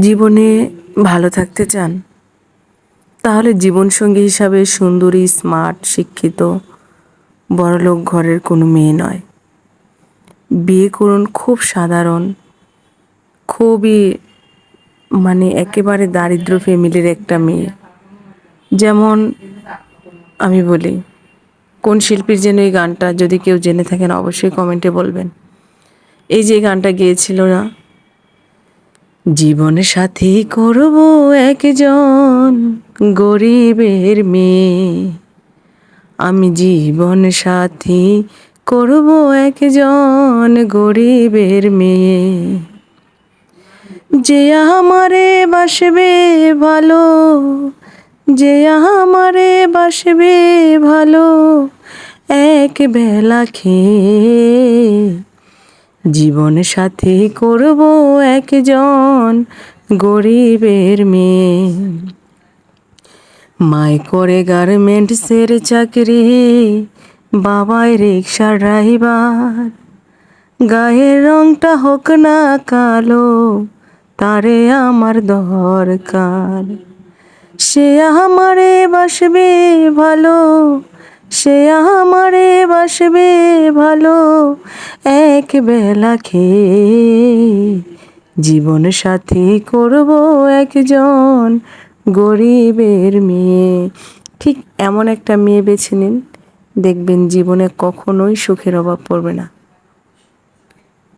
জীবনে ভালো থাকতে চান, তাহলে জীবনসঙ্গী হিসাবে সুন্দরী স্মার্ট শিক্ষিত, বড়লোক ঘরের কোনো মেয়ে নয়। বিয়ে করুন খুব সাধারণ, খুবই মানে একেবারে দারিদ্র ফ্যামিলির একটা মেয়ে। যেমন আমি বলি, কোন শিল্পীর যেন এই গানটা যদি কেউ জেনে থাকেন অবশ্যই কমেন্টে বলবেন। এই যে গানটা গেয়েছিল না জীবন সাথী করব একজন গরিবের মেয়ে। আমি জীবন সাথী করব একজন গরিবের মেয়ে। যে আমারে বাসবে ভালো, যে আমারে বাসবে ভালো, এক বেলা খেয়ে জীবন সাথী করব একজন গরিবের মেয়ে। মায় করে গার্মেন্টসের চাকরি বাবাই রিক্সা ড্রাইভার গায়ের রংটা হোক না কালো, তারে আমার দরকার। সে আমারে বাসবে ভালো সে আমারে বাসবে ভালো এক বেলা খেয়ে। জীবন সাথী করব একজন গরিবের মেয়ে। ঠিক এমন একটা মেয়ে বেছে নিন, দেখবেন জীবনে কখনোই সুখের অভাব পড়বে না।